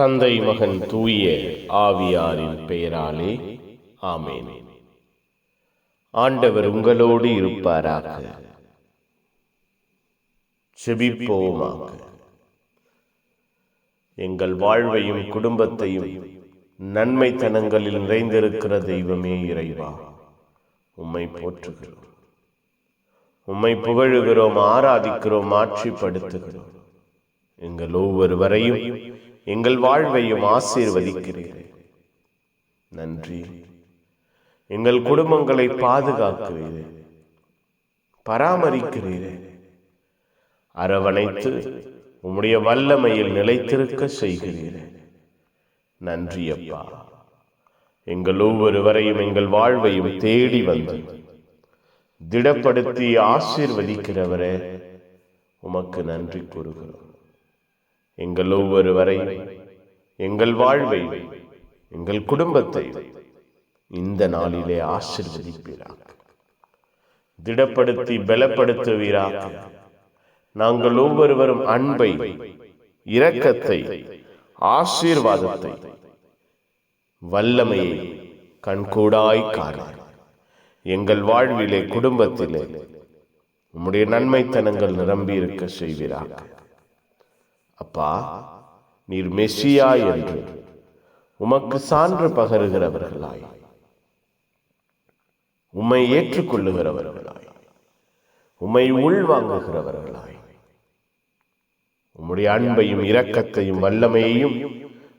தந்தை மகன் தூய ஆவியாரின் பெயராலே ஆமேன். ஆண்டவர் உங்களோடு இருப்பாராக. செபிப்போமாக. எங்கள் வாழ்வையும் குடும்பத்தையும் நன்மைத்தனங்களில் நிறைந்திருக்கிற தெய்வமே இறைவா உம்மை போற்றுகிறோம். உம்மை புகழுகிறோம் ஆராதிக்கிறோம் ஆட்சிப்படுத்துகிறோம். எங்கள் ஒவ்வொருவரையும் எங்கள் வாழ்வையும் ஆசீர்வதிக்கிறீர்கள் நன்றி. எங்கள் குடும்பங்களை பாதுகாக்கிறீரே. பராமரிக்கிறீரே. அரவணைத்து உம்முடைய வல்லமையில் நிலைத்திருக்க செய்கிறீர்கள் நன்றி அப்பா. எங்கள் ஒவ்வொருவரையும் எங்கள் வாழ்வையும் தேடி வந்து திடப்படுத்தி ஆசீர்வதிக்கிறவரே உமக்கு நன்றி கூறுகிறோம். எங்கள் ஒவ்வொருவரை எங்கள் வாழ்வை எங்கள் குடும்பத்தை இந்த நாளிலே ஆசிர்வதிப்பீராக. திடப்படுத்தி பலப்படுத்துவீராக. நாங்கள் ஒவ்வொருவரும் அன்பை இரக்கத்தை ஆசீர்வாதத்தை வல்லமையை கண்கூடாய் காண எங்கள் வாழ்விலே குடும்பத்திலே உம்முடைய நன்மைத்தனங்கள் நிரம்பி இருக்க செய்வீராக. அப்பா நீர் மெஸ்ஸியா என்று உமக்கு சான்று பகருகிறவர்களாய். உம்மை ஏற்றுக்கொள்ளுகிறவர்களாய். உம்மை உள்வாங்குகிறவர்களாய். உம்முடைய அன்பையும் இரக்கத்தையும் வல்லமையையும்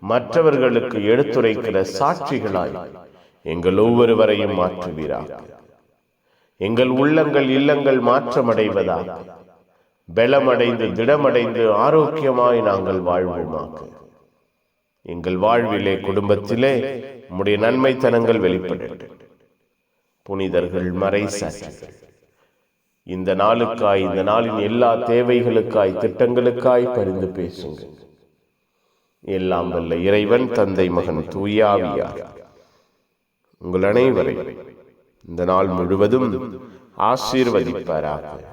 மற்றவர்களுக்கு எடுத்துரைக்கிற சாட்சிகளாய் எங்கள் ஒவ்வொருவரையும் மாற்றுவீராக. எங்கள் உள்ளங்கள் இல்லங்கள் மாற்றமடைவதாக. பலமடைந்து திடமடைந்து ஆரோக்கியமாய் நாங்கள் வாழ்வோமாக. எங்கள் வாழ்விலே குடும்பத்திலே உம்முடைய நன்மைத்தனங்கள் வெளிப்படட்டும். புனிதர்கள் மறை சாட்சிகள் இந்த நாளுக்காய் இந்த நாளின் எல்லா தேவைகளுக்காய் திட்டங்களுக்காய் பரிந்து பேசுங்கள். எல்லாம் வல்ல இறைவன் தந்தை மகன் தூயாவியார் உங்கள் அனைவரை இந்த நாள் முழுவதும் ஆசீர்வதிப்பாராக.